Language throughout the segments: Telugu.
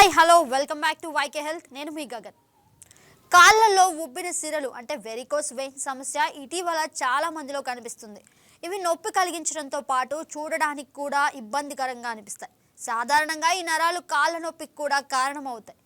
Hi hello welcome back to YK health. నేను మీ గగన్. కాళ్ళల్లో ఉబ్బిన సిరలు అంటే వెరికోస్ వెయిన్ సమస్య ఇటీవల చాలా మందిలో కనిపిస్తుంది. ఇవి నొప్పి కలిగించడంతో పాటు చూడడానికి కూడా ఇబ్బందికరంగా అనిపిస్తాయి. సాధారణంగా ఈ నరాలు కాళ్ళ నొప్పికి కూడా కారణమవుతాయి.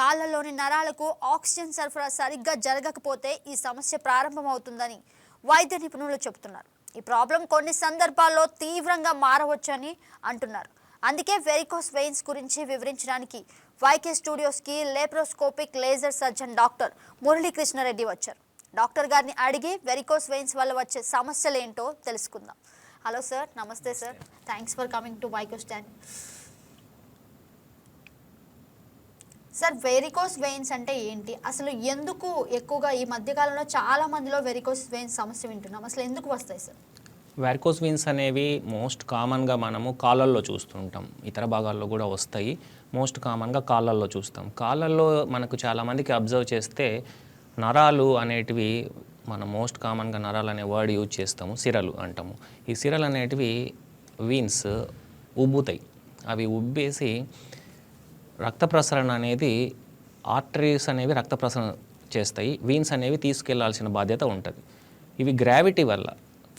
కాళ్ళలోని నరాలకు ఆక్సిజన్ సరఫరా సరిగ్గా జరగకపోతే ఈ సమస్య ప్రారంభమవుతుందని వైద్య నిపుణులు చెబుతున్నారు. ఈ ప్రాబ్లం కొన్ని సందర్భాల్లో తీవ్రంగా మారవచ్చని అంటున్నారు. అందుకే వెరికోస్ వెయిన్స్ గురించి వివరించడానికి YK స్టూడియోస్కి laparoscopic laser surgeon doctor Muralikrishna Reddy వచ్చారు. డాక్టర్ గారిని అడిగి వెరికోస్ వెయిన్స్ వల్ల వచ్చే సమస్యలు ఏంటో తెలుసుకుందాం. Hello sir namaste. Sir. Thanks for coming to YK stand. Sir varicose veins అంటే ఏంటి? అసలు ఎందుకు ఎక్కువగా ఈ మధ్యకాలంలో చాలా మందిలో వెరికోస్ వెయిన్స్ సమస్య వింటున్నాం. అసలు ఎందుకు వస్తాయి సార్? వ్యారికోస్ వీన్స్ అనేవి మోస్ట్ కామన్గా మనము కాళ్ళల్లో చూస్తుంటాం. ఇతర భాగాల్లో కూడా వస్తాయి. మోస్ట్ కామన్గా కాళ్ళల్లో చూస్తాం. కాళ్ళల్లో మనకు చాలామందికి అబ్జర్వ్ చేస్తే నరాలు అనేటివి మనం మోస్ట్ కామన్గా నరాలు అనే వర్డ్ యూజ్ చేస్తాము. సిరలు అంటాము. ఈ సిరలు అనేటివి వీన్స్ ఉబ్బుతాయి. అవి ఉబ్బేసి రక్త ప్రసరణ అనేది ఆర్టరీస్ అనేవి రక్త ప్రసరణ చేస్తాయి. వీన్స్ అనేవి తీసుకెళ్ళాల్సిన బాధ్యత ఉంటుంది. ఇవి గ్రావిటీ వల్ల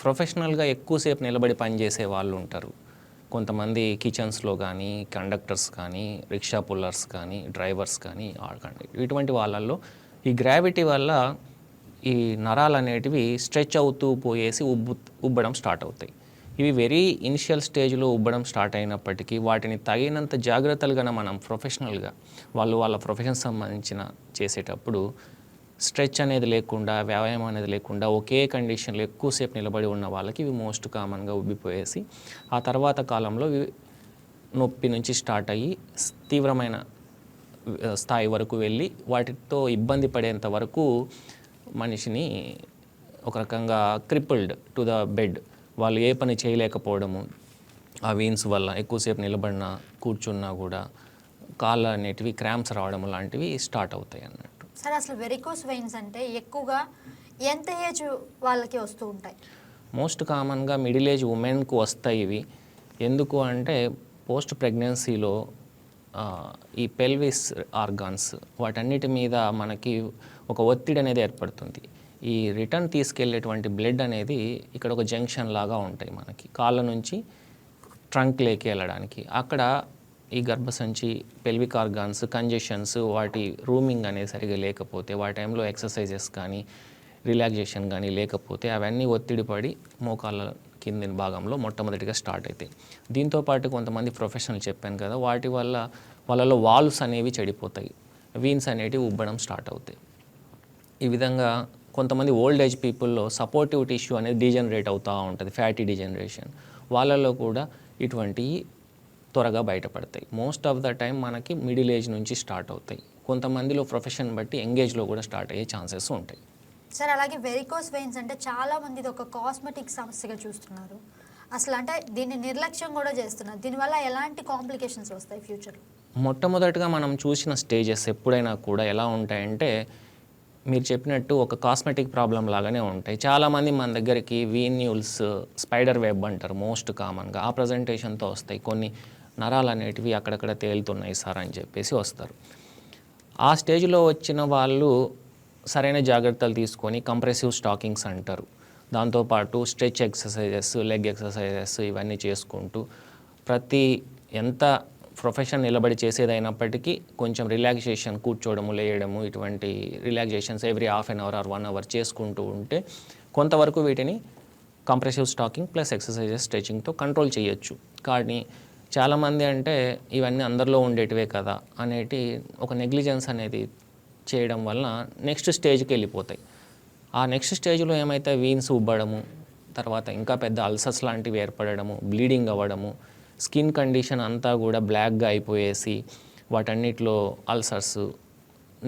ప్రొఫెషనల్గా ఎక్కువసేపు నిలబడి పనిచేసే వాళ్ళు ఉంటారు. కొంతమంది కిచెన్స్లో కానీ కండక్టర్స్ కానీ రిక్షా పుల్లర్స్ కానీ డ్రైవర్స్ కానీ ఆడకండి. ఇటువంటి వాళ్ళల్లో ఈ గ్రావిటీ వల్ల ఈ నరాలు అనేటివి స్ట్రెచ్ అవుతూ పోయేసి ఉబ్బు ఉబ్బడం స్టార్ట్ అవుతాయి. ఇవి వెరీ ఇనిషియల్ స్టేజ్లో ఉబ్బడం స్టార్ట్ అయినప్పటికీ వాటిని తగినంత జాగ్రత్తలుగా మనం ప్రొఫెషనల్గా వాళ్ళు వాళ్ళ ప్రొఫెషన్ సంబంధించిన చేసేటప్పుడు స్ట్రెచ్ అనేది లేకుండా వ్యాయామం అనేది లేకుండా ఒకే కండిషన్లో ఎక్కువసేపు నిలబడి ఉన్న వాళ్ళకి ఇవి మోస్ట్ కామన్గా ఉబ్బిపోయేసి ఆ తర్వాత కాలంలో ఇవి నొప్పి నుంచి స్టార్ట్ అయ్యి తీవ్రమైన స్థాయి వరకు వెళ్ళి వాటితో ఇబ్బంది పడేంత వరకు మనిషిని ఒక రకంగా క్రిపుల్డ్ టు ద బెడ్. వాళ్ళు ఏ పని చేయలేకపోవడము ఆ వీన్స్ వల్ల ఎక్కువసేపు నిలబడినా కూర్చున్నా కూడా కాళ్ళు అనేటివి క్రాంప్స్ రావడం లాంటివి స్టార్ట్ అవుతాయి అన్న సార్ అసలు వెరికోస్ వెయిన్స్ అంటే ఎక్కువగా ఎంత ఏజ్ వాళ్ళకి వస్తూ ఉంటాయి? మోస్ట్ కామన్గా మిడిల్ ఏజ్ ఉమెన్కు వస్తాయి ఇవి. ఎందుకు అంటే పోస్ట్ ప్రెగ్నెన్సీలో ఈ పెల్విస్ ఆర్గాన్స్ వాటన్నిటి మీద మనకి ఒక ఒత్తిడి అనేది ఏర్పడుతుంది. ఈ రిటర్న్ తీసుకెళ్ళేటువంటి బ్లడ్ అనేది ఇక్కడ ఒక జంక్షన్ లాగా ఉంటాయి మనకి. కాళ్ళ నుంచి ట్రంక్ లేకి వెళ్ళడానికి. అక్కడ ఈ గర్భసంచి పెల్విక్ ఆర్గాన్స్ కంజెషన్స్ వాటి రూమింగ్ అనేది సరిగా లేకపోతే వాటి టైంలో ఎక్సర్సైజెస్ కానీ రిలాక్సేషన్ కానీ లేకపోతే అవన్నీ ఒత్తిడి పడి మోకాళ్ళ కింది భాగంలో మొట్టమొదటిగా స్టార్ట్ అవుతాయి దీంతో పాటు కొంతమంది ప్రొఫెషనల్ చెప్పాను కదా వాటి వల్ల వాళ్ళలో వాల్వ్స్ అనేవి చెడిపోతాయి. వీన్స్ అనేటివి ఉబ్బడం స్టార్ట్ అవుతాయి. ఈ విధంగా కొంతమంది ఓల్డ్ ఏజ్ పీపుల్లో సపోర్టివ్ టిష్యూ అనేది డీజనరేట్ అవుతూ ఉంటుంది ఫ్యాటీ డిజనరేషన్ వాళ్ళలో కూడా ఇటువంటి త్వరగా బయటపడతాయి. మోస్ట్ ఆఫ్ ద టైం మనకి మిడిల్ ఏజ్ నుంచి స్టార్ట్ అవుతాయి. కొంతమందిలో ప్రొఫెషన్ బట్టి ఎంగేజ్లో కూడా స్టార్ట్ అయ్యే ఛాన్సెస్ ఉంటాయి. సార్ అలాగే వెరికోస్ వెయిన్స్ అంటే చాలా మంది ఇది ఒక కాస్మెటిక్ సమస్యగా చూస్తున్నారు. అసలు అంటే దీన్ని నిర్లక్ష్యం కూడా చేస్తున్నారు. దీనివల్ల ఎలాంటి కాంప్లికేషన్స్ వస్తాయి ఫ్యూచర్లో మొట్టమొదటిగా మనం చూసిన స్టేజెస్ ఎప్పుడైనా కూడా ఎలా ఉంటాయంటే మీరు చెప్పినట్టు ఒక కాస్మెటిక్ ప్రాబ్లం లాగానే ఉంటాయి. చాలామంది మన దగ్గరికి వీన్యూల్స్ స్పైడర్ వెబ్ అంటారు మోస్ట్ కామన్గా ఆ ప్రజెంటేషన్తో వస్తాయి. కొన్ని నరాలు అనేటివి అక్కడక్కడ తేలుతున్నాయి సార్ అని చెప్పేసి వస్తారు. ఆ స్టేజ్లో వచ్చిన వాళ్ళు సరైన జాగ్రత్తలు తీసుకొని కంప్రెసివ్ స్టాకింగ్స్ అంటారు. దాంతోపాటు స్ట్రెచ్ ఎక్సర్సైజెస్ లెగ్ ఎక్సర్సైజెస్ ఇవన్నీ చేసుకుంటూ ప్రతి ఎంత ప్రొఫెషన్ నిలబడి చేసేదైనప్పటికీ కొంచెం రిలాక్సేషన్ కూర్చోవడము లేయడము ఇటువంటి relaxations every half an hour or one hour చేసుకుంటూ ఉంటే కొంతవరకు వీటిని కంప్రెసివ్ స్టాకింగ్ ప్లస్ ఎక్సర్సైజెస్ స్ట్రెచింగ్తో కంట్రోల్ చేయొచ్చు. కానీ చాలామంది అంటే ఇవన్నీ అందరిలో ఉండేటివే కదా అనేటి ఒక నెగ్లిజెన్స్ అనేది చేయడం వలన నెక్స్ట్ స్టేజ్కి వెళ్ళిపోతాయి. ఆ నెక్స్ట్ స్టేజ్లో ఏమైతే వీన్స్ ఉబ్బడము తర్వాత ఇంకా పెద్ద అల్సర్స్ లాంటివి ఏర్పడము బ్లీడింగ్ అవ్వడము స్కిన్ కండిషన్ అంతా కూడా బ్లాక్గా అయిపోయేసి వాటన్నిటిలో అల్సర్స్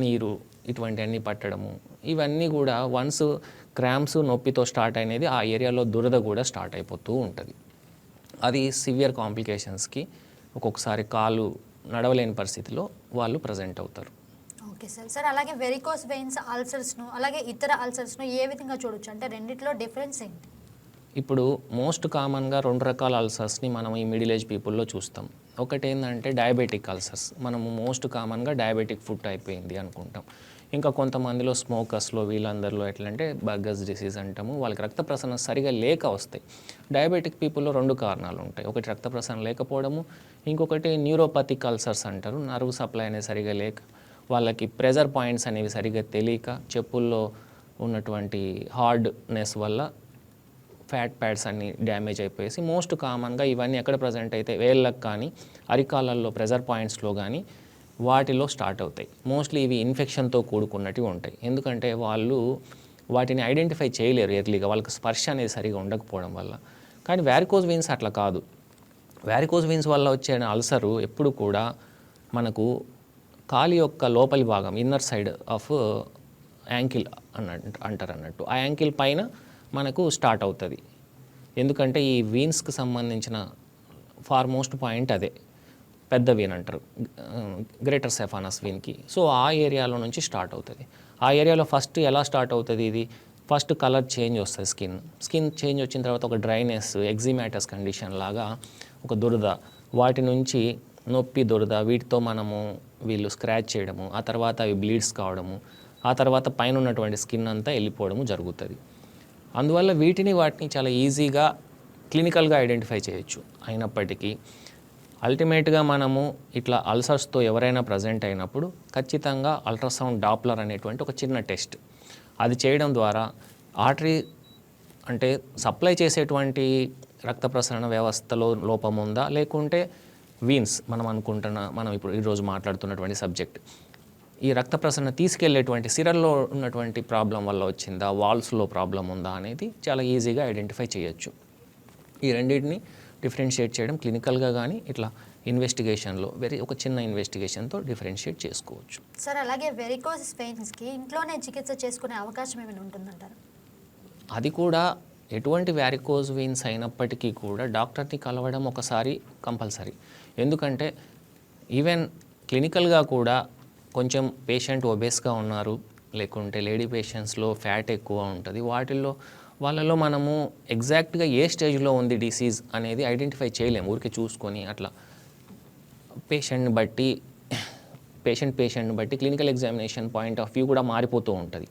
నీరు ఇటువంటివన్నీ పట్టడము ఇవన్నీ కూడా వన్స్ క్రామ్స్ నొప్పితో స్టార్ట్ అయినది ఆ ఏరియాలో దురద కూడా స్టార్ట్ అయిపోతూ ఉంటుంది. అది సివియర్ కాంప్లికేషన్స్కి ఒక్కొక్కసారి కాలు నడవలేని పరిస్థితిలో వాళ్ళు ప్రజెంట్ అవుతారు. ఓకే సార్ సార్ అలాగే వెరికోస్ వెయిన్స్ అల్సర్స్ను అలాగే ఇతర అల్సర్స్ను ఏ విధంగా చూడొచ్చు? అంటే రెండిట్లో డిఫరెన్స్ ఏంటి? ఇప్పుడు మోస్ట్ కామన్గా రెండు రకాల అల్సర్స్ని మనం ఈ మిడిల్ ఏజ్ పీపుల్లో చూస్తాం. ఒకటి ఏంటంటే డయాబెటిక్ అల్సర్స్ మనము మోస్ట్ కామన్గా డయాబెటిక్ ఫుడ్ అయిపోయింది అనుకుంటాం. ఇంకా కొంతమందిలో స్మోకర్స్లో వీళ్ళందరిలో ఎట్లా అంటే బర్గర్స్ డిసీజ్ అంటాము వాళ్ళకి రక్త ప్రసరణ సరిగా లేక వస్తాయి. డయాబెటిక్ పీపుల్లో రెండు కారణాలు ఉంటాయి. ఒకటి రక్త ప్రసరణ లేకపోవడము ఇంకొకటి న్యూరోపతిక్ అల్సర్స్ అంటారు. నర్వ్ సప్లై అనేది సరిగా లేక వాళ్ళకి ప్రెజర్ పాయింట్స్ అనేవి సరిగా తెలియక చెప్పుల్లో ఉన్నటువంటి హార్డ్నెస్ వల్ల ఫ్యాట్ ప్యాడ్స్ అన్ని డ్యామేజ్ అయిపోయేసి మోస్ట్ కామన్గా ఇవన్నీ ఎక్కడ ప్రజెంట్ అయితే వేళ్ళకు కానీ అరికాలల్లో ప్రెజర్ పాయింట్స్లో కానీ వాటిలో స్టార్ట్ అవుతాయి. మోస్ట్లీ ఇవి ఇన్ఫెక్షన్తో కూడుకున్నటివి ఉంటాయి. ఎందుకంటే వాళ్ళు వాటిని ఐడెంటిఫై చేయలేరు ఎర్లీగా వాళ్ళకి స్పర్శ అనేది సరిగా ఉండకపోవడం వల్ల. కానీ వ్యారికోజ్ వీన్స్ అట్లా కాదు. వ్యారికోజ్ వీన్స్ వల్ల వచ్చే అల్సరు ఎప్పుడు కూడా మనకు కాలి యొక్క లోపలి భాగం ఇన్నర్ సైడ్ ఆఫ్ యాంకిల్ అన్న అంటారు అన్నట్టు. ఆ యాంకిల్ పైన మనకు స్టార్ట్ అవుతుంది. ఎందుకంటే ఈ వీన్స్కి సంబంధించిన ఫార్ మోస్ట్ పాయింట్ అదే. పెద్ద వీన్ అంటారు. గ్రేటర్ సెఫానస్ వీన్కి. సో ఆ ఏరియాలో నుంచి స్టార్ట్ అవుతుంది. ఆ ఏరియాలో ఫస్ట్ ఎలా స్టార్ట్ అవుతుంది ఇది? ఫస్ట్ కలర్ చేంజ్ వస్తుంది స్కిన్. స్కిన్ చేంజ్ వచ్చిన తర్వాత ఒక డ్రైనెస్ ఎగ్జిమాటస్ కండిషన్ లాగా ఒక దురద. వాటి నుంచి నొప్పి దురద వీటితో మనము వీళ్ళు స్క్రాచ్ చేయడము ఆ తర్వాత అవి బ్లీడ్స్ కావడము ఆ తర్వాత పైన ఉన్నటువంటి స్కిన్ అంతా వెళ్ళిపోవడము జరుగుతుంది. అందువల్ల వీటిని వాటిని చాలా ఈజీగా క్లినికల్గా ఐడెంటిఫై చేయొచ్చు అయినప్పటికీ. అల్టిమేట్గా మనము ఇట్లా అల్సర్స్తో ఎవరైనా ప్రజెంట్ అయినప్పుడు ఖచ్చితంగా అల్ట్రాసౌండ్ డాప్లర్ అనేటువంటి ఒక చిన్న టెస్ట్. అది చేయడం ద్వారా ఆర్టరీ అంటే సప్లై చేసేటువంటి రక్త ప్రసరణ వ్యవస్థలో లోపం ఉందా? లేకుంటే వీన్స్ మనం అనుకుంటున్న మనం ఇప్పుడు ఈరోజు మాట్లాడుతున్నటువంటి సబ్జెక్ట్. ఈ రక్త ప్రసరణ తీసుకెళ్ళేటువంటి సిరల్లో ఉన్నటువంటి ప్రాబ్లం వల్ల వచ్చిందా? వాల్స్లో ప్రాబ్లం ఉందా? అనేది చాలా ఈజీగా ఐడెంటిఫై చేయొచ్చు. ఈ రెండింటిని డిఫరెన్షియేట్ చేయడం క్లినికల్గా కానీ ఇట్లా ఇన్వెస్టిగేషన్లో వెరీ ఒక చిన్న ఇన్వెస్టిగేషన్తో డిఫరెన్షియేట్ చేసుకోవచ్చు. సార్ అలాగే వెరికోస్ వెయిన్స్కి ఇంట్లోనే చికిత్స చేసుకునే అవకాశం ఏమైనా ఉంటుందంటారు? అది కూడా ఎటువంటి వ్యారికోజ్ వీన్స్ అయినప్పటికీ కూడా డాక్టర్ని కలవడం ఒకసారి కంపల్సరీ. ఎందుకంటే ఈవెన్ క్లినికల్గా కూడా కొంచెం పేషెంట్ ఒబేస్గా ఉన్నారు లేకుంటే లేడీ పేషెంట్స్లో ఫ్యాట్ ఎక్కువ ఉంటుంది. వాటిల్లో వాళ్ళలో మనము ఎగ్జాక్ట్గా ఏ స్టేజ్లో ఉంది డిసీజ్ అనేది ఐడెంటిఫై చేయలేము. ఊరికే చూసుకొని అట్లా. పేషెంట్ని బట్టి పేషెంట్ పేషెంట్ని బట్టి clinical examination point of view కూడా మారిపోతూ ఉంటుంది.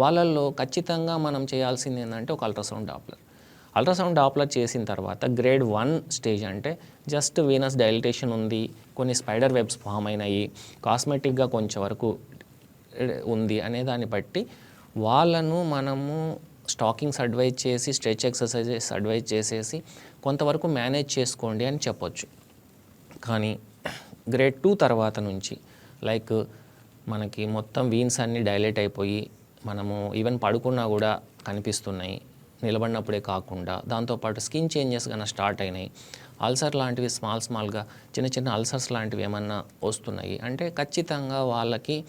వాళ్ళల్లో ఖచ్చితంగా మనం చేయాల్సింది ఏంటంటే ఒక అల్ట్రాసౌండ్ డాప్లర్. అల్ట్రాసౌండ్ డాప్లర్ చేసిన తర్వాత గ్రేడ్ వన్ స్టేజ్ అంటే జస్ట్ వీనస్ డైలిటేషన్ ఉంది కొన్ని స్పైడర్ వెబ్స్ ఫామ్ అయినాయి కాస్మెటిక్గా కొంచెం వరకు ఉంది అనే దాన్ని బట్టి వాళ్ళను మనము స్టాకింగ్స్ అడ్వైజ్ చేసి స్ట్రెచ్ ఎక్సర్సైజెస్ అడ్వైజ్ చేసేసి కొంతవరకు మేనేజ్ చేసుకోండి అని చెప్పొచ్చు. కానీ గ్రేడ్ టూ తర్వాత నుంచి లైక్ మనకి మొత్తం వీన్స్ అన్నీ డైలేట్ అయిపోయి మనము ఈవెన్ పడుకున్నా కూడా కనిపిస్తున్నాయి నిలబడినప్పుడే కాకుండా. దాంతోపాటు స్కిన్ చేంజెస్ కన్నా స్టార్ట్ అయినాయి. అల్సర్ లాంటివి స్మాల్ స్మాల్గా చిన్న చిన్న అల్సర్స్ లాంటివి ఏమన్నా వస్తున్నాయి? అంటే ఖచ్చితంగా వాళ్ళకి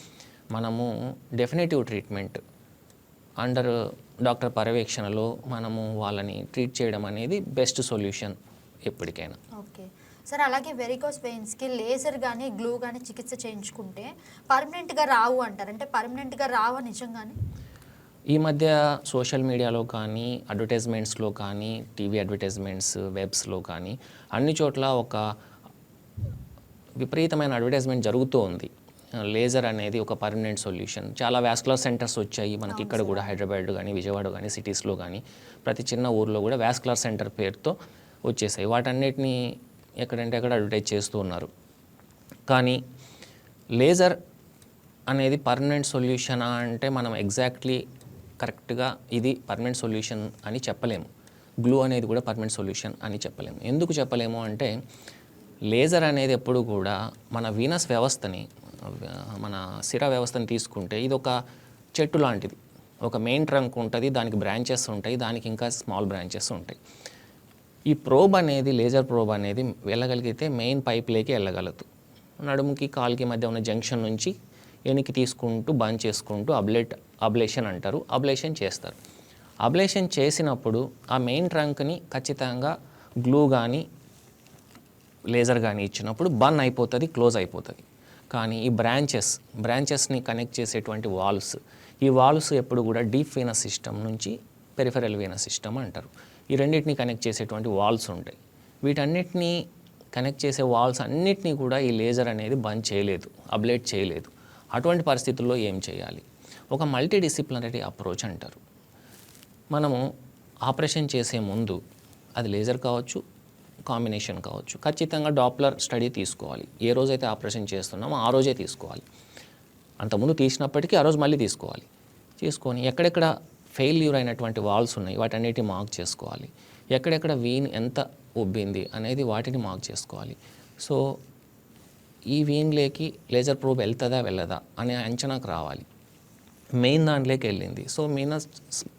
మనము డెఫినెటివ్ ట్రీట్మెంట్ అండర్ డాక్టర్ పర్యవేక్షణలో మనము వాళ్ళని ట్రీట్ చేయడం అనేది బెస్ట్ సొల్యూషన్ ఎప్పటికైనా. ఓకే. సార్ అలాగే వెరికోస్ వెయిన్స్కి లేజర్ కానీ గ్లూ కానీ చికిత్స చేయించుకుంటే పర్మనెంట్గా రావు అంటారు. అంటే పర్మనెంట్గా రావా నిజంగానే? ఈ మధ్య సోషల్ మీడియాలో కానీ అడ్వర్టైజ్మెంట్స్లో కానీ టీవీ అడ్వర్టైజ్మెంట్స్ వెబ్స్లో కానీ అన్ని చోట్ల ఒక విపరీతమైన అడ్వర్టైజ్మెంట్ జరుగుతూ ఉంది. లేజర్ అనేది ఒక పర్మనెంట్ సొల్యూషన్. చాలా వ్యాస్కులర్ సెంటర్స్ వచ్చాయి మనకి ఇక్కడ కూడా హైదరాబాద్ కానీ విజయవాడ కానీ సిటీస్లో కానీ ప్రతి చిన్న ఊర్లో కూడా వ్యాస్కులర్ సెంటర్ పేరుతో వచ్చేసాయి. వాటన్నిటిని ఎక్కడంటే అక్కడ అడ్వర్టైజ్ చేస్తూ ఉన్నారు. కానీ లేజర్ అనేది పర్మనెంట్ సొల్యూషనా అంటే మనం ఎగ్జాక్ట్లీ కరెక్ట్గా ఇది పర్మనెంట్ సొల్యూషన్ అని చెప్పలేము. గ్లూ అనేది కూడా పర్మనెంట్ సొల్యూషన్ అని చెప్పలేము. ఎందుకు చెప్పలేము అంటే లేజర్ అనేది ఎప్పుడు కూడా మన వీనస్ వ్యవస్థని మన సిర వ్యవస్థను తీసుకుంటే ఇది ఒక చెట్టు లాంటిది. ఒక మెయిన్ ట్రంక్ ఉంటుంది దానికి బ్రాంచెస్ ఉంటాయి దానికి ఇంకా స్మాల్ బ్రాంచెస్ ఉంటాయి. ఈ ప్రోబ్ అనేది లేజర్ ప్రోబ్ అనేది వెళ్ళగలిగితే మెయిన్ పైప్లోకి వెళ్ళగలదు. నడుముకి కాల్కి మధ్య ఉన్న జంక్షన్ నుంచి వెనక్కి తీసుకుంటూ బంద్ చేసుకుంటూ అబ్లెట్ అబ్లేషన్ అంటారు అబ్లేషన్ చేస్తారు. అబ్లేషన్ చేసినప్పుడు ఆ మెయిన్ ట్రంక్ని ఖచ్చితంగా గ్లూ కానీ లేజర్ కానీ ఇచ్చినప్పుడు బన్ అయిపోతుంది క్లోజ్ అయిపోతుంది. కానీ ఈ బ్రాంచెస్ బ్రాంచెస్ని కనెక్ట్ చేసేటువంటి వాల్వ్స్ ఈ వాల్వ్స్ ఎప్పుడు కూడా డీప్ వీనస్ సిస్టమ్ నుంచి పెరిఫెరల్ వీనస్ సిస్టమ్ అంటారు. ఈ రెండింటిని కనెక్ట్ చేసేటువంటి వాల్స్ ఉంటాయి. వీటన్నిటిని కనెక్ట్ చేసే వాల్స్ అన్నిటినీ కూడా ఈ లేజర్ అనేది బంద్ చేయలేదు అబ్లేట్ చేయలేదు. అటువంటి పరిస్థితుల్లో ఏం చేయాలి? ఒక మల్టీడిసిప్లినరీ అప్రోచ్ అంటారు. మనము ఆపరేషన్ చేసే ముందు అది లేజర్ కావచ్చు కాంబినేషన్ కావచ్చు. ఖచ్చితంగా డాప్లర్ స్టడీ తీసుకోవాలి. ఏ రోజైతే ఆపరేషన్ చేస్తున్నామో ఆ రోజే తీసుకోవాలి. అంతకుముందు తీసినప్పటికీ ఆ రోజు మళ్ళీ తీసుకోవాలి. తీసుకొని ఎక్కడెక్కడ ఫెయిల్యూర్ అయినటువంటి వాల్స్ ఉన్నాయి వాటన్నిటి మార్క్ చేసుకోవాలి. ఎక్కడెక్కడ వీన్ ఎంత ఉబ్బింది అనేది వాటిని మార్క్ చేసుకోవాలి. సో ఈ వీన్లేకి లేజర్ ప్రూఫ్ వెళ్తుందా వెళ్ళదా అనే అంచనాకు రావాలి. మెయిన్ దాంట్లోకి వెళ్ళింది. సో మీనస్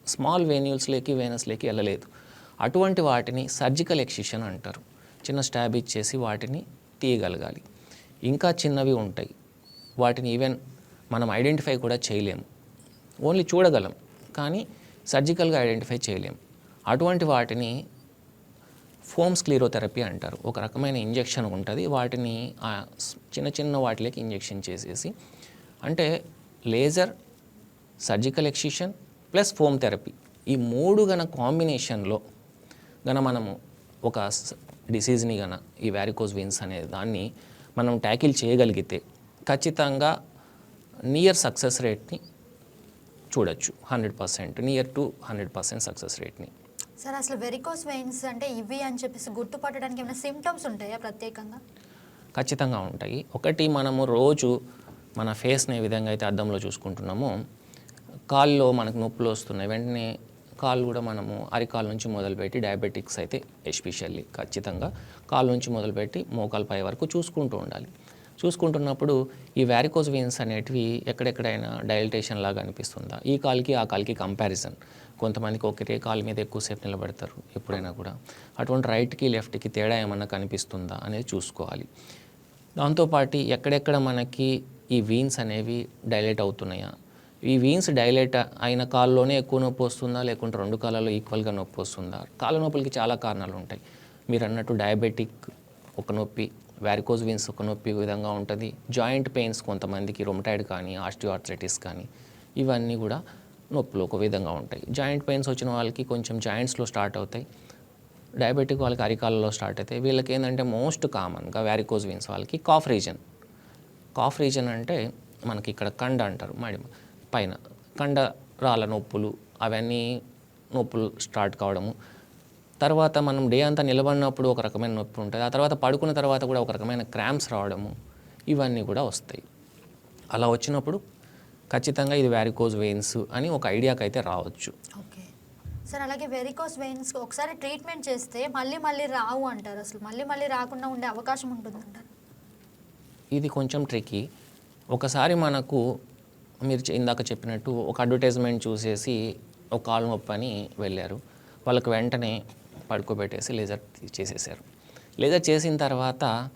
స్మాల్ వేన్యూల్స్లోకి వేనస్లోకి వెళ్ళలేదు. అటువంటి వాటిని సర్జికల్ ఎక్సిషన్ అంటారు. చిన్న స్టాబ్ ఇచ్చేసి వాటిని తీయగలగాలి. ఇంకా చిన్నవి ఉంటాయి. వాటిని ఈవెన్ మనం ఐడెంటిఫై కూడా చేయలేము. ఓన్లీ చూడగలం కానీ సర్జికల్గా ఐడెంటిఫై చేయలేము. అటువంటి వాటిని ఫోమ్ స్క్లీరోథెరపీ అంటారు. ఒక రకమైన ఇంజెక్షన్ ఉంటుంది. వాటిని చిన్న చిన్న వాటిలోకి ఇంజెక్షన్ చేసేసి అంటే laser surgical excision plus foam therapy ఈ మూడు గన కాంబినేషన్లో గన మనము ఒక డిసీజ్ని గన ఈ వ్యారికోజ్ వెయిన్స్ అనే దాన్ని మనం ట్యాకిల్ చేయగలిగితే ఖచ్చితంగా నియర్ సక్సెస్ రేట్ని చూడొచ్చు. Hundred percent near to hundred percent success రేట్ని. Sir అసలు వెరికోస్ వెయిన్స్ అంటే ఇవి అని చెప్పేసి గుర్తుపట్టడానికి ఏమైనా సిమ్టమ్స్ ఉంటాయా ప్రత్యేకంగా? ఖచ్చితంగా ఉంటాయి. ఒకటి మనము రోజు మన ఫేస్ని ఏ విధంగా అయితే అద్దంలో చూసుకుంటున్నామో కాల్లో మనకు నొప్పులు వస్తున్నాయి వెంటనే కాళ్ళు కూడా మనము అరికాల నుంచి మొదలుపెట్టి డయాబెటిక్స్ అయితే ఎస్పెషల్లీ ఖచ్చితంగా కాలు నుంచి మొదలుపెట్టి మోకాల పై వరకు చూసుకుంటూ ఉండాలి. చూసుకుంటున్నప్పుడు ఈ వ్యారికోజ్ వెయిన్స్ అనేటివి ఎక్కడెక్కడైనా డైలటేషన్ లాగా అనిపిస్తుందా? ఈ కాల్కి ఆ కాల్కి కంపారిజన్ కొంతమందికి ఒకటే కాలు మీద ఎక్కువసేపు నిలబెడతారు ఎప్పుడైనా కూడా. అటువంటి రైట్కి లెఫ్ట్కి తేడా ఏమన్నా కనిపిస్తుందా అనేది చూసుకోవాలి. దాంతోపాటు ఎక్కడెక్కడ మనకి ఈ వీన్స్ అనేవి డైలేట్ అవుతున్నాయా? ఈ వీన్స్ డైలేట్ అయిన కాల్లోనే ఎక్కువ నొప్పి వస్తుందా? లేకుంటే రెండు కాళ్ళలో ఈక్వల్గా నొప్పి వస్తుందా? కాళ్ళ నొప్పులకి చాలా కారణాలు ఉంటాయి. మీరు అన్నట్టు డయాబెటిక్ ఒక నొప్పి వ్యారికోజ్ వీన్స్ ఒక నొప్పి విధంగా ఉంటుంది. జాయింట్ పెయిన్స్ కొంతమందికి రొమటైడ్ కానీ ఆస్టియోఆర్థరైటిస్ కానీ ఇవన్నీ కూడా నొప్పులు ఒక విధంగా ఉంటాయి. జాయింట్ పెయిన్స్ వచ్చిన వాళ్ళకి కొంచెం జాయింట్స్లో స్టార్ట్ అవుతాయి. డయాబెటిక్ వాళ్ళకి అరికాలలో స్టార్ట్ అవుతాయి. వీళ్ళకి ఏంటంటే మోస్ట్ కామన్గా వ్యారికోజ్ వీన్స్ వాళ్ళకి కాఫ్ రీజన్ కాఫ్ రీజన్ అంటే మనకి ఇక్కడ కండ అంటారు. మడిమ పైన కండ రాళ్ళ నొప్పులు అవన్నీ నొప్పులు స్టార్ట్ కావడము. తర్వాత మనం డే అంతా నిలబడినప్పుడు ఒక రకమైన నొప్పి ఉంటుంది. ఆ తర్వాత పడుకున్న తర్వాత కూడా ఒక రకమైన క్రాంప్స్ రావడము. ఇవన్నీ కూడా వస్తాయి. అలా వచ్చినప్పుడు ఖచ్చితంగా ఇది వ్యారికోజ్ వెయిన్స్ అని ఒక ఐడియాకి అయితే రావచ్చు. ఓకే. సార్ అలాగే వెరికోస్ వెయిన్స్ ఒకసారి ట్రీట్మెంట్ చేస్తే మళ్ళీ మళ్ళీ రావు అంటారు అసలు. మళ్ళీ మళ్ళీ రాకుండా ఉండే అవకాశం ఉంటుందంటారు? ఇది కొంచెం ట్రికీ ఒకసారి మనకు మీరు ఇందాక చెప్పినట్టు ఒక అడ్వర్టైజ్మెంట్ చూసేసి ఒక కాలు నొప్పి అని వెళ్ళారు. వాళ్ళకి వెంటనే పడుకోబెట్టేసి లేజర్ చేసేసారు లేజర్ చేసిన తర్వాత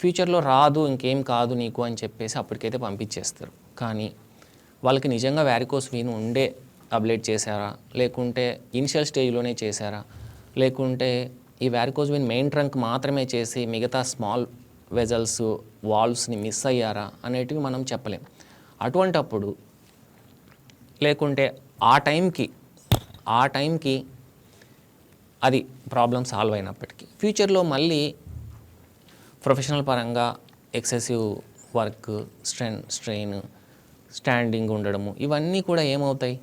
ఫ్యూచర్లో రాదు ఇంకేం కాదు నీకు అని చెప్పేసి అప్పటికైతే పంపించేస్తారు. కానీ వాళ్ళకి నిజంగా వ్యారికోస్ వీన్ ఉండే అబ్లేట్ చేశారా? లేకుంటే ఇనిషియల్ స్టేజ్లోనే చేశారా? లేకుంటే ఈ వ్యారికోస్ వీన్ మెయిన్ ట్రంక్ మాత్రమే చేసి మిగతా స్మాల్ వెజల్స్ వాల్వ్స్ని మిస్ అయ్యారా? అనేటివి మనం చెప్పలేం. అటువంటప్పుడు లేకుంటే ఆ టైంకి ఆ టైంకి అది ప్రాబ్లం సాల్వ్ అయినప్పటికీ ఫ్యూచర్లో మళ్ళీ ప్రొఫెషనల్ పరంగా excessive work strain strain standing ఉండడము ఇవన్నీ కూడా ఏమవుతాయి?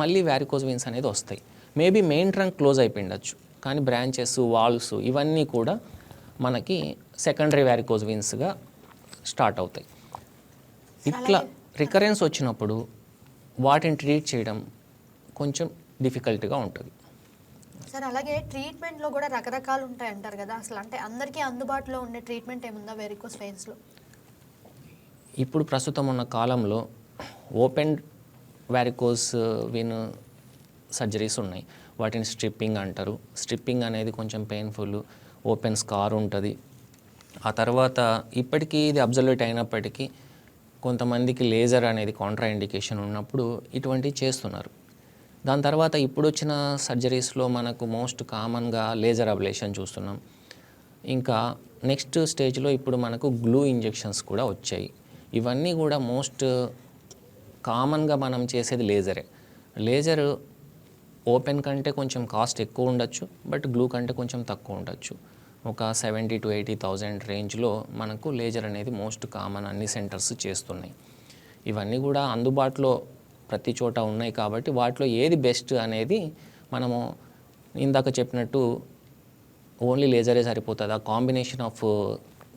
మళ్ళీ వ్యారికోజ్ వెయిన్స్ అనేది వస్తాయి. మేబీ మెయిన్ ట్రంక్ క్లోజ్ అయిపోయిండొచ్చు కానీ బ్రాంచెస్ వాల్స్ ఇవన్నీ కూడా మనకి సెకండరీ వ్యారికోజ్ వెయిన్స్గా స్టార్ట్ అవుతాయి. ఇట్లా రికరెన్స్ వచ్చినప్పుడు వాటిని ట్రీట్ చేయడం కొంచెం డిఫికల్ట్గా ఉంటుంది. సార్ అలాగే ట్రీట్మెంట్లో కూడా రకరకాలు ఉంటాయి అంటారు కదా. అసలు అంటే అందరికీ అందుబాటులో ఉండే ట్రీట్మెంట్ ఏముందా వెరికోస్ వెయిన్స్లో ఇప్పుడు ప్రస్తుతం ఉన్న కాలంలో ఓపెన్ వ్యారికోస్ విన్ సర్జరీస్ ఉన్నాయి. వాటిని స్ట్రిప్పింగ్ అంటారు. స్ట్రిప్పింగ్ అనేది కొంచెం పెయిన్ఫుల్ ఓపెన్ స్కార్ ఉంటుంది. ఆ తర్వాత ఇప్పటికీ ఇది అబ్జర్వేట్ అయినప్పటికీ కొంతమందికి లేజర్ అనేది కాంట్రా ఇండికేషన్ ఉన్నప్పుడు ఇటువంటివి చేస్తున్నారు. దాని తర్వాత ఇప్పుడు వచ్చిన సర్జరీస్లో మనకు మోస్ట్ కామన్గా లేజర్ అబ్లేషన్ చూస్తున్నాం. ఇంకా నెక్స్ట్ స్టేజ్లో ఇప్పుడు మనకు గ్లూ ఇంజెక్షన్స్ కూడా వచ్చాయి. ఇవన్నీ కూడా మోస్ట్ కామన్గా మనం చేసేది లేజరే. లేజర్ ఓపెన్ కంటే కొంచెం కాస్ట్ ఎక్కువ ఉండొచ్చు బట్ గ్లూ కంటే కొంచెం తక్కువ ఉండొచ్చు. ఒక సెవెంటీ టు ఎయిటీ థౌజండ్ రేంజ్లో మనకు లేజర్ అనేది మోస్ట్ కామన్ అన్ని సెంటర్స్ చేస్తున్నాయి. ఇవన్నీ కూడా అందుబాటులో ప్రతి చోట ఉన్నాయి కాబట్టి వాటిలో ఏది బెస్ట్ అనేది మనము ఇందాక చెప్పినట్టు ఓన్లీ లేజరే సరిపోతుంది? ఆ combination of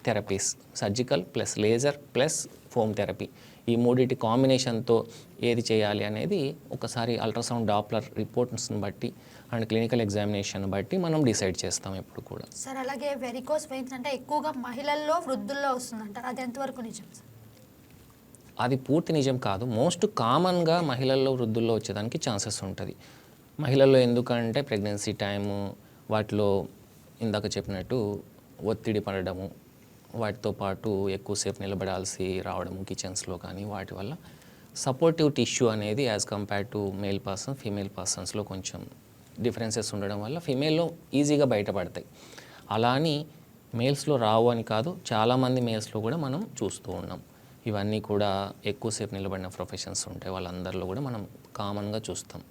therapies surgical plus laser plus foam therapy ఈ మూడింటి కాంబినేషన్తో ఏది చేయాలి అనేది ఒకసారి అల్ట్రాసౌండ్ డాప్లర్ రిపోర్ట్స్ని బట్టి అండ్ క్లినికల్ ఎగ్జామినేషన్ బట్టి మనం డిసైడ్ చేస్తాం ఎప్పుడు కూడా. సార్ అలాగే వెరికోస్ వెయిన్స్ అంటే ఎక్కువగా మహిళల్లో వృద్ధుల్లో వస్తుందంటారు అది ఎంతవరకు నిజం అది పూర్తి నిజం కాదు. మోస్ట్ కామన్గా మహిళల్లో వృద్ధుల్లో వచ్చేదానికి ఛాన్సెస్ ఉంటుంది. మహిళల్లో ఎందుకంటే ప్రెగ్నెన్సీ టైము వాటిలో ఇందాక చెప్పినట్టు ఒత్తిడి పడడము వాటితో పాటు ఎక్కువసేపు నిలబడాల్సి రావడము కిచెన్స్లో కానీ వాటి వల్ల సపోర్టివ్ టిష్యూ అనేది as compare to male person female పర్సన్స్లో కొంచెం డిఫరెన్సెస్ ఉండడం వల్ల ఫీమేల్లో ఈజీగా బయటపడతాయి. అలా అని మేల్స్లో రావు అని కాదు చాలామంది మేల్స్లో కూడా మనం చూస్తూ ఉన్నాం. ఇవన్నీ కూడా ఎక్కువసేపు నిలబడిన ప్రొఫెషన్స్ ఉంటాయి వాళ్ళందరిలో కూడా మనం కామన్గా చూస్తాం.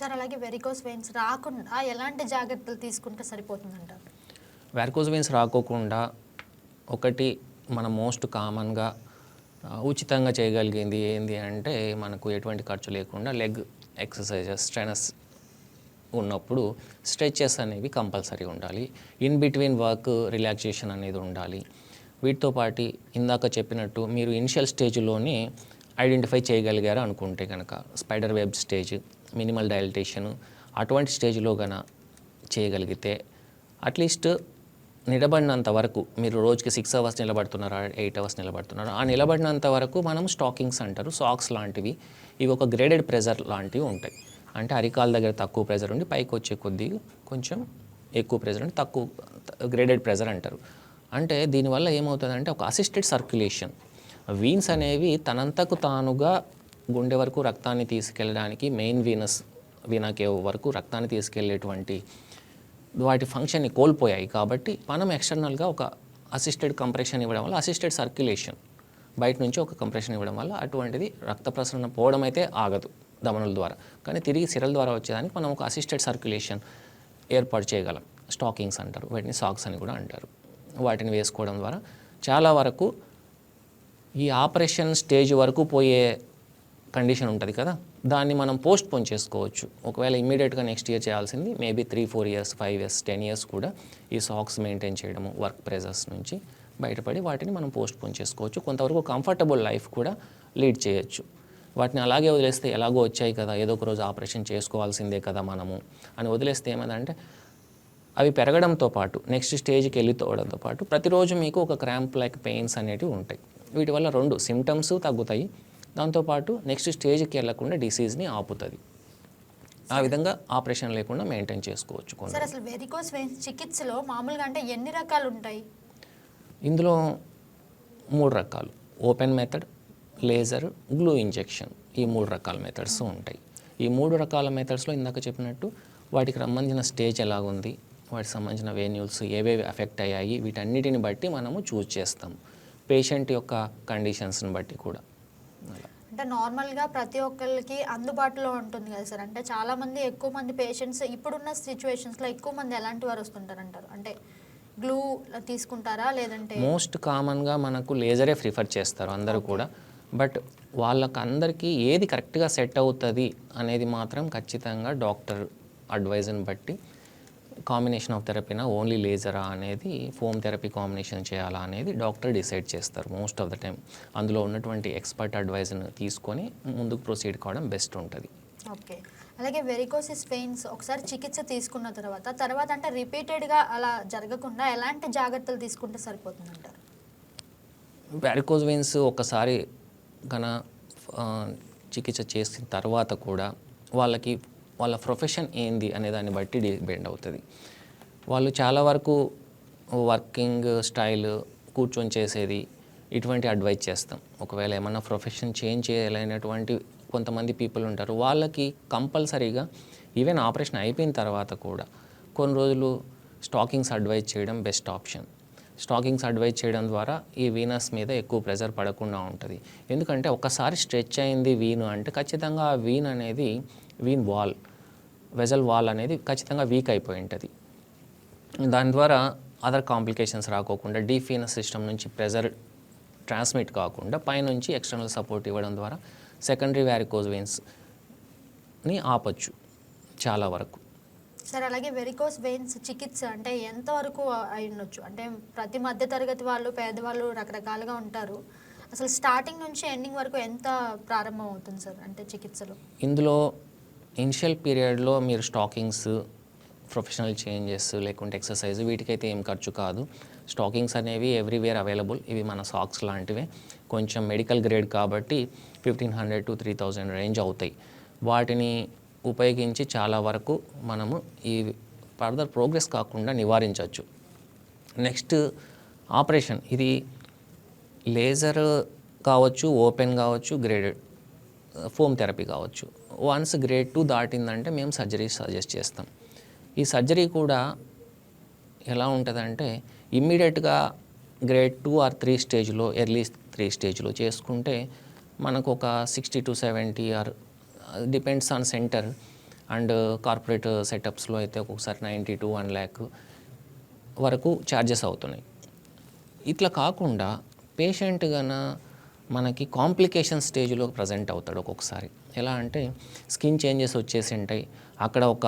సార్ అలాగే వెరికోస్ వెయిన్స్ రాకుండా ఎలాంటి జాగ్రత్తలు తీసుకుంటే సరిపోతుందంటారు? వ్యారికోజ్ వెయిన్స్ రాకోకుండా ఒకటి మన మోస్ట్ కామన్గా ఉచితంగా చేయగలిగింది ఏంది అంటే మనకు ఎటువంటి ఖర్చు లేకుండా లెగ్ ఎక్సర్సైజెస్ స్ట్రెనస్ ఉన్నప్పుడు స్ట్రెచెస్ అనేవి కంపల్సరీ ఉండాలి. ఇన్ బిట్వీన్ వర్క్ రిలాక్సేషన్ అనేది ఉండాలి. వీటితో పాటు ఇందాక చెప్పినట్టు మీరు ఇనిషియల్ స్టేజ్లోనే ఐడెంటిఫై చేయగలిగారు అనుకుంటే కనుక spider web stage minimal dilatation అటువంటి స్టేజ్లో గన చేయగలిగితే అట్లీస్ట్ నిలబడినంత వరకు మీరు రోజుకి సిక్స్ అవర్స్ నిలబడుతున్నారా ఎయిట్ అవర్స్ నిలబడుతున్నారా ఆ నిలబడినంత వరకు మనం స్టాకింగ్స్ అంటారు సాక్స్ లాంటివి ఇవి ఒక గ్రేడెడ్ ప్రెజర్ లాంటివి ఉంటాయి. అంటే అరికాల దగ్గర తక్కువ ప్రెజర్ ఉండి పైకి వచ్చే కొద్దీ కొంచెం ఎక్కువ ప్రెజర్ ఉండి తక్కువ గ్రేడెడ్ ప్రెజర్ అంటారు. అంటే దీనివల్ల ఏమవుతుందంటే ఒక అసిస్టెడ్ సర్క్యులేషన్ వీన్స్ అనేవి తనంతకు తానుగా గుండె వరకు రక్తాన్ని తీసుకెళ్ళడానికి మెయిన్ వీనస్ వీనాకే వరకు రక్తాన్ని తీసుకెళ్ళేటువంటి వాటి ఫంక్షన్ని కోల్పోయాయి. కాబట్టి మనం ఎక్స్టర్నల్గా ఒక అసిస్టెడ్ కంప్రెషన్ ఇవ్వడం వల్ల అసిస్టెడ్ సర్క్యులేషన్ బయట నుంచి ఒక కంప్రెషన్ ఇవ్వడం వల్ల అటువంటిది రక్త ప్రసరణ పోవడం అయితే ఆగదు. దమనుల ద్వారా. కానీ తిరిగి సిరల ద్వారా వచ్చేదానికి మనం ఒక అసిస్టెడ్ సర్క్యులేషన్ ఏర్పాటు చేయగలం. స్టాకింగ్స్ అంటారు వాటిని సాక్స్ అని కూడా అంటారు. వాటిని వేసుకోవడం ద్వారా చాలా వరకు ఈ ఆపరేషన్ స్టేజ్ వరకు పోయే కండిషన్ ఉంటుంది కదా. దాన్ని మనం పోస్ట్ పోన్ చేసుకోవచ్చు. ఒకవేళ ఇమీడియట్గా నెక్స్ట్ ఇయర్ చేయాల్సింది maybe three four years five years ten years కూడా ఈ సాక్స్ మెయింటైన్ చేయడము వర్క్ ప్రెజర్స్ నుంచి బయటపడి వాటిని మనం పోస్ట్ పోన్ చేసుకోవచ్చు. కొంతవరకు కంఫర్టబుల్ లైఫ్ కూడా లీడ్ చేయొచ్చు. వాటిని అలాగే వదిలేస్తే ఎలాగో వచ్చాయి కదా ఏదో ఒక రోజు ఆపరేషన్ చేసుకోవాల్సిందే కదా మనము అని వదిలేస్తే ఏమైందంటే అవి పెరగడంతో పాటు నెక్స్ట్ స్టేజ్కి వెళ్ళిపోవడంతో పాటు ప్రతిరోజు మీకు ఒక క్రాంప్ లైక్ పెయిన్స్ అనేటివి ఉంటాయి. వీటి వల్ల రెండు సిమ్టమ్స్ తగ్గుతాయి. దాంతోపాటు నెక్స్ట్ స్టేజ్కి వెళ్ళకుండా డిసీజ్ని ఆపుతుంది. ఆ విధంగా ఆపరేషన్ లేకుండా మెయింటైన్ చేసుకోవచ్చు సార్ అసలు వెరికోస్ వెయిన్స్ చికిత్సలో మామూలుగా అంటే ఎన్ని రకాలు ఉంటాయి? ఇందులో మూడు రకాలు. Open method laser glue injection ఈ మూడు రకాల మెథడ్స్ ఉంటాయి. ఈ మూడు రకాల మెథడ్స్లో ఇందాక చెప్పినట్టు వాటికి సంబంధించిన స్టేజ్ ఎలాగుంది వాటికి సంబంధించిన వేన్యూల్స్ ఏవేవి ఎఫెక్ట్ అయ్యాయి వీటన్నిటిని బట్టి మనము చూస్ చేస్తాం పేషెంట్ యొక్క కండిషన్స్ని బట్టి కూడా. అంటే నార్మల్గా ప్రతి ఒక్కరికి అందుబాటులో ఉంటుంది కదా సార్. అంటే చాలా మంది ఎక్కువ మంది పేషెంట్స్ ఇప్పుడున్న సిచ్యువేషన్స్లో ఎక్కువ మంది ఎలాంటి వారు వస్తుంటారంటారు? అంటే గ్లూ తీసుకుంటారా? లేదంటే మోస్ట్ కామన్గా మనకు లేజరే ప్రిఫర్ చేస్తారు అందరూ కూడా. బట్ వాళ్ళకి అందరికీ ఏది కరెక్ట్గా సెట్ అవుతుంది అనేది మాత్రం ఖచ్చితంగా డాక్టర్ అడ్వైజ్ని బట్టి కాంబినేషన్ ఆఫ్ థెరపీనా ఓన్లీ లేజరా అనేది ఫోమ్ థెరపీ కాంబినేషన్ చేయాలా అనేది డాక్టర్ డిసైడ్ చేస్తారు మోస్ట్ ఆఫ్ ద టైం అందులో ఉన్నటువంటి ఎక్స్పర్ట్ అడ్వైజ్ని తీసుకొని ముందుకు ప్రొసీడ్ కావడం బెస్ట్ ఉంటుంది. ఓకే. అలాగే వెరికోసిస్ పెయిన్స్ ఒకసారి చికిత్స తీసుకున్న తర్వాత తర్వాత అంటే రిపీటెడ్గా అలా జరగకుండా ఎలాంటి జాగ్రత్తలు తీసుకుంటే సరిపోతుందంటారు? వ్యారికోజ్ వెయిన్స్ ఒకసారి గన చికిత్స చేసిన తర్వాత కూడా వాళ్ళకి వాళ్ళ ప్రొఫెషన్ ఏంది అనే దాన్ని బట్టి డిపెండ్ అవుతుంది. వాళ్ళు చాలా వరకు వర్కింగ్ స్టైల్ కూర్చొని చేసేది ఇటువంటి అడ్వైజ్ చేస్తాం. ఒకవేళ ఏమన్నా ప్రొఫెషన్ చేంజ్ చేయలేనటువంటి కొంతమంది పీపుల్ ఉంటారు వాళ్ళకి కంపల్సరీగా ఈవెన్ ఆపరేషన్ అయిపోయిన తర్వాత కూడా కొన్ని రోజులు స్టాకింగ్స్ అడ్వైజ్ చేయడం బెస్ట్ ఆప్షన్. స్టాకింగ్స్ అడ్వైజ్ చేయడం ద్వారా ఈ వీనస్ మీద ఎక్కువ ప్రెజర్ పడకుండా ఉంటుంది. ఎందుకంటే ఒకసారి స్ట్రెచ్ అయింది వీను అంటే ఖచ్చితంగా ఆ వీన్ అనేది వీన్ వాల్ వెజల్ వాల్ అనేది ఖచ్చితంగా వీక్ అయిపోయి ఉంటుంది. దాని ద్వారా అదర్ కాంప్లికేషన్స్ రాకోకుండా డీఫీనస్ సిస్టమ్ నుంచి ప్రెజర్ ట్రాన్స్మిట్ కాకుండా పైనుంచి ఎక్స్టర్నల్ సపోర్ట్ ఇవ్వడం ద్వారా సెకండరీ వ్యారికోజ్ వెయిన్స్ని ఆపచ్చు చాలా వరకు. సార్ అలాగే వెరికోస్ వెయిన్స్ చికిత్స అంటే ఎంతవరకు అయి ఉండొచ్చు అంటే ప్రతి మధ్య తరగతి వాళ్ళు పేదవాళ్ళు రకరకాలుగా ఉంటారు. అసలు స్టార్టింగ్ నుంచి ఎండింగ్ వరకు ఎంత ప్రారంభం అవుతుంది సార్ అంటే చికిత్సలో? ఇందులో ఇనిషియల్ పీరియడ్లో మీరు స్టాకింగ్స్ ప్రొఫెషనల్ చేంజెస్ లేకుంటే ఎక్సర్సైజ్ వీటికైతే ఏం ఖర్చు కాదు. స్టాకింగ్స్ అనేవి ఎవ్రీవేర్ అవైలబుల్ ఇవి మన సాక్స్ లాంటివే. కొంచెం మెడికల్ గ్రేడ్ కాబట్టి fifteen hundred to three thousand range అవుతాయి. వాటిని ఉపయోగించి చాలా వరకు మనము ఈ ఫర్దర్ ప్రోగ్రెస్ కాకుండా నివారించవచ్చు. Next operation. ఇది లేజర్ కావచ్చు ఓపెన్ కావచ్చు గ్రేడెడ్ ఫోమ్ థెరపీ కావచ్చు. వన్స్ గ్రేడ్ టూ దాటిందంటే మేము సర్జరీ సజెస్ట్ చేస్తాం. ఈ సర్జరీ కూడా ఎలా ఉంటుందంటే ఇమ్మీడియట్గా గ్రేడ్ టూ ఆర్ త్రీ స్టేజ్లో ఎర్లీ త్రీ స్టేజ్లో చేసుకుంటే మనకు ఒక sixty to seventy or depends on centre and corporate సెటప్స్లో అయితే ఒక్కొక్కసారి నైంటీ టు వన్ ల్యాక్ వరకు ఛార్జెస్ అవుతున్నాయి. ఇట్లా కాకుండా పేషెంట్ గన మనకి కాంప్లికేషన్ స్టేజ్లో ప్రజెంట్ అవుతాడు ఒక్కొక్కసారి. ఎలా అంటే స్కిన్ చేంజెస్ వచ్చేసి ఉంటాయి అక్కడ ఒక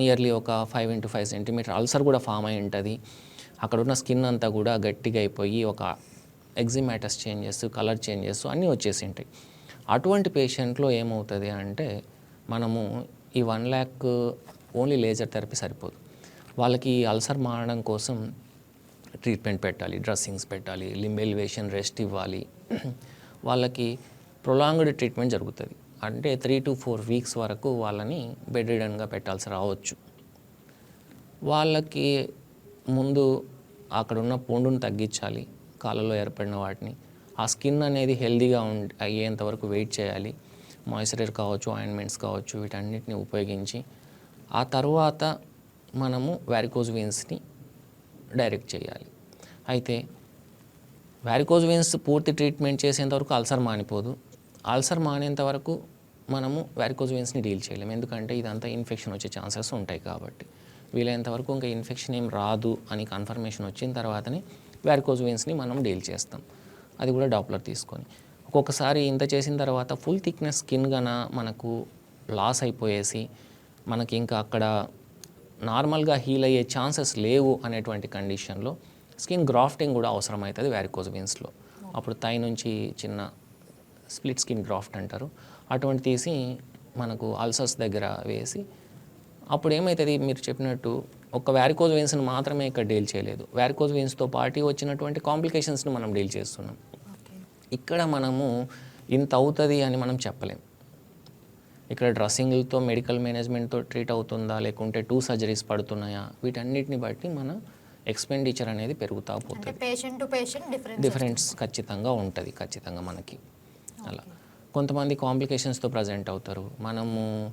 నియర్లీ ఒక five into five centimetre ulcer కూడా ఫామ్ అయి ఉంటుంది. అక్కడ ఉన్న స్కిన్ అంతా కూడా గట్టిగా అయిపోయి ఒక ఎగ్జిమాటస్ చేంజెస్ కలర్ చేంజెస్ అన్నీ వచ్చేసి ఉంటాయి అటువంటి పేషెంట్లో ఏమవుతుంది అంటే మనము ఈ one lakh only laser therapy సరిపోదు. వాళ్ళకి అల్సర్ మారడం కోసం ట్రీట్మెంట్ పెట్టాలి డ్రెస్సింగ్స్ పెట్టాలి లింబ్ ఎలివేషన్ రెస్ట్ ఇవ్వాలి. వాళ్ళకి ప్రొలాంగ్డ్ ట్రీట్మెంట్ జరుగుతుంది. అంటే త్రీ టు ఫోర్ వీక్స్ వరకు వాళ్ళని బెడ్ రిడన్గా పెట్టాల్సి రావచ్చు. వాళ్ళకి ముందు అక్కడ ఉన్న పుండును తగ్గించాలి కాళ్ళలో ఏర్పడిన వాటిని. ఆ స్కిన్ అనేది హెల్దీగా ఉం అయ్యేంత వరకు వెయిట్ చేయాలి. మాయిశ్చరైజర్ కావచ్చు ఆయింట్మెంట్స్ కావచ్చు వీటన్నిటిని ఉపయోగించి ఆ తర్వాత మనము వ్యారికోజ్ వెయిన్స్ని డైరెక్ట్ చేయాలి. అయితే వ్యారికోజ్ వెయిన్స్ పూర్తి ట్రీట్మెంట్ చేసేంత వరకు అల్సర్ మానిపోదు. అల్సర్ మానేంత వరకు మనము వ్యారికోజ్ వెయిన్స్ని డీల్ చేయలేము. ఎందుకంటే ఇదంతా ఇన్ఫెక్షన్ వచ్చే ఛాన్సెస్ ఉంటాయి కాబట్టి. వీలైనంత వరకు ఇంకా ఇన్ఫెక్షన్ ఏం రాదు అని కన్ఫర్మేషన్ వచ్చిన తర్వాతనే వ్యారికోజ్ వెయిన్స్ని మనం డీల్ చేస్తాం. అది కూడా డాప్లర్ తీసుకొని. ఒక్కొక్కసారి ఇంత చేసిన తర్వాత ఫుల్ థిక్నెస్ స్కిన్ గన మనకు లాస్ అయిపోయేసి మనకి ఇంకా అక్కడ నార్మల్గా హీల్ అయ్యే ఛాన్సెస్ లేవు అనేటువంటి కండిషన్లో స్కిన్ గ్రాఫ్టింగ్ కూడా అవసరమవుతుంది వ్యారికోజ్ వెయిన్స్లో అప్పుడు తై నుంచి చిన్న స్ప్లిట్ స్కిన్ గ్రాఫ్ట్ అంటారు. అటువంటి తీసి మనకు అల్సర్స్ దగ్గర వేసి అప్పుడు ఏమవుతుంది మీరు చెప్పినట్టు ఒక వ్యారికోజ్ వెయిన్స్ని మాత్రమే ఇక్కడ డీల్ చేయలేదు. వ్యారికోజ్ వెయిన్స్తో పాటు వచ్చినటువంటి కాంప్లికేషన్స్ని మనం డీల్ చేస్తున్నాం. ఇక్కడ మనము ఇంత అవుతుంది అని మనం చెప్పలేం. ఇక్కడ డ్రెస్సింగ్లతో మెడికల్ మేనేజ్మెంట్తో ట్రీట్ అవుతుందా లేకుంటే టూ సర్జరీస్ పడుతున్నాయా వీటన్నిటిని బట్టి మన ఎక్స్పెండిచర్ అనేది పెరుగుతూ పోతుంది. Patient to patient difference difference ఖచ్చితంగా ఉంటుంది ఖచ్చితంగా మనకి. అలా. కొంతమంది కాంప్లికేషన్స్తో ప్రజెంట్ అవుతారు. మనము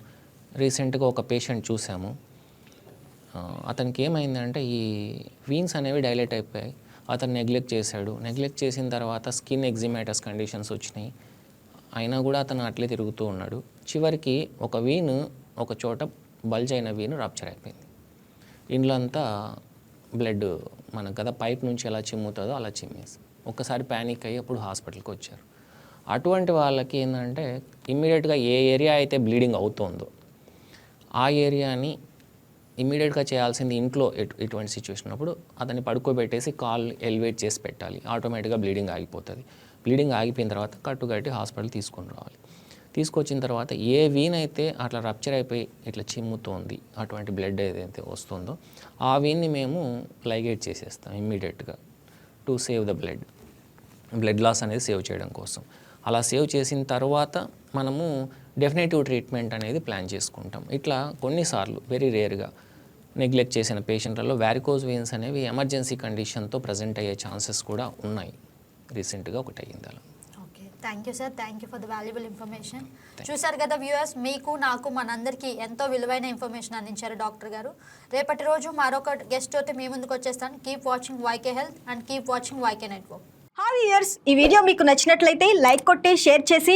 రీసెంట్గా ఒక పేషెంట్ చూసాము. అతనికి ఏమైందంటే ఈ వీన్స్ అనేవి డైలేట్ అయిపోయాయి. అతను నెగ్లెక్ట్ చేశాడు. నెగ్లెక్ట్ చేసిన తర్వాత స్కిన్ ఎగ్జిమేటస్ కండిషన్స్ వచ్చినాయి. అయినా కూడా అతను అట్లే తిరుగుతూ ఉన్నాడు. చివరికి ఒక వీన్ ఒక చోట బల్జ్ అయిన వీన్ రాప్చర్ అయిపోయింది. ఇంట్లో అంతా బ్లడ్ మన కదా పైప్ నుంచి ఎలా చిమ్ముతుందో అలా చిమ్మేసి ఒక్కసారి ప్యానిక్ అయ్యి అప్పుడు హాస్పిటల్కి వచ్చారు. అటువంటి వాళ్ళకి ఏంటంటే ఇమ్మీడియట్గా ఏ ఏరియా అయితే బ్లీడింగ్ అవుతుందో ఆ ఏరియాని ఇమీడియట్గా చేయాల్సింది ఇంట్లో ఇటువంటి సిచ్యువేషన్ ఉన్నప్పుడు అతన్ని పడుకోబెట్టేసి కాల్ ఎలివేట్ చేసి పెట్టాలి. ఆటోమేటిక్గా బ్లీడింగ్ ఆగిపోతుంది. బ్లీడింగ్ ఆగిపోయిన తర్వాత కట్టుకట్టి హాస్పిటల్ తీసుకొని రావాలి. తీసుకొచ్చిన తర్వాత ఏ వీన్ అయితే అట్లా రప్చర్ అయిపోయి ఇట్లా చిమ్ముతోంది అటువంటి బ్లడ్ ఏదైతే వస్తుందో ఆ వీన్ని మేము లైగేట్ చేసేస్తాం ఇమ్మీడియట్గా to save the blood blood loss అనేది సేవ్ చేయడం కోసం. అలా సేవ్ చేసిన తర్వాత మనము డెఫినెటివ్ ట్రీట్మెంట్ అనేది ప్లాన్ చేసుకుంటాం. ఇట్లా కొన్నిసార్లు వెరీ రేర్గా నెగ్లెక్ట్ చేసిన పేషెంట్లలో వ్యారికోజ్ వెయిన్స్ అనేవి ఎమర్జెన్సీ కండిషన్తో ప్రజెంట్ అయ్యే ఛాన్సెస్ కూడా ఉన్నాయి. రీసెంట్గా ఒకటి అయ్యింది అలా. Okay thank you sir thank you for the valuable information చూసారు కదా వ్యూయర్స్ మీకు నాకు మనందరికీ ఎంతో విలువైన ఇన్ఫర్మేషన్ అందించారు డాక్టర్ గారు. రేపటి రోజు మరొక గెస్ట్ తోటి మీ ముందుకు వచ్చేస్తాను. Keep watching YK health and keep watching YK network hi viewers ఈ వీడియో మీకు నచ్చినట్లయితే లైక్ కొట్టి షేర్ చేసి